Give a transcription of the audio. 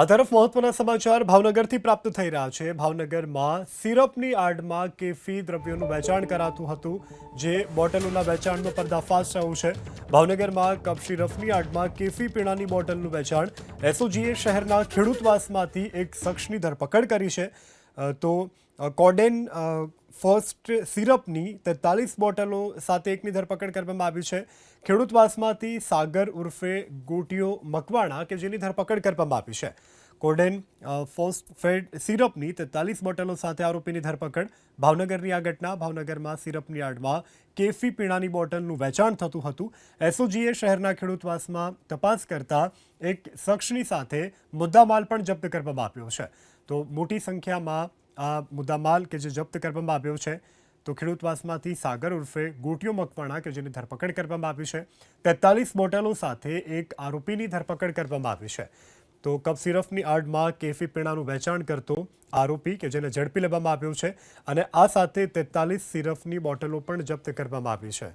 આ તરફ મહત્વના સમાચાર ભાવનગરથી પ્રાપ્ત થઈ રહ્યા છે. ભાવનગરમાં સિરપની આડમાં કેફી દ્રવ્યોનું વેચાણ કરાતું હતું, જે બોટલોના વેચાણનો પર્દાફાશ થયો છે. ભાવનગરમાં કપ સિરપની આડમાં કેફી પીણાની બોટલનું વેચાણ. એસઓજીએ શહેરના ખેડૂતવાસમાંથી એક શખ્સની ધરપકડ કરી છે. તો કોડેન ફર્સ્ટ સિરપની તેતાલીસ બોટલો સાથે એકની ધરપકડ કરવામાં આવી છે. ખેડૂતવાસમાંથી સાગર ઉર્ફે ગોટીઓ મકવાણા કે જેની ધરપકડ કરવામાં આવી છે. કોડેન ફોસ્ફેડ ફેડ સિરપની તેતાલીસ બોટલો સાથે આરોપીની ધરપકડ. ભાવનગરની આ ઘટના, ભાવનગરમાં સિરપની આડમાં કેફી પીણાની બોટલનું વેચાણ થતું હતું. એસઓજીએ શહેરના ખેડૂતવાસમાં તપાસ કરતા એક શખ્સની સાથે મુદ્દામાલ પણ જપ્ત કરવામાં આવ્યો છે. તો મોટી સંખ્યામાં આ મુદ્દામાલ કે જે જપ્ત કરવામાં આવ્યો છે, તો ખેડૂતવાસમાંથી સાગર ઉર્ફે ગોટીઓ મકવાણા કે જેની ધરપકડ કરવામાં આવી છે. તેતાલીસ બોટલો સાથે એક આરોપીની ધરપકડ કરવામાં આવી છે. તો કપ સિરપની આડમાં કેફી પીણાનું વેચાણ કરતો આરોપી કે જેને ઝડપી લેવામાં આવ્યો છે અને આ સાથે તેતાલીસ સિરપની બોટલો પણ જપ્ત કરવામાં આવી છે.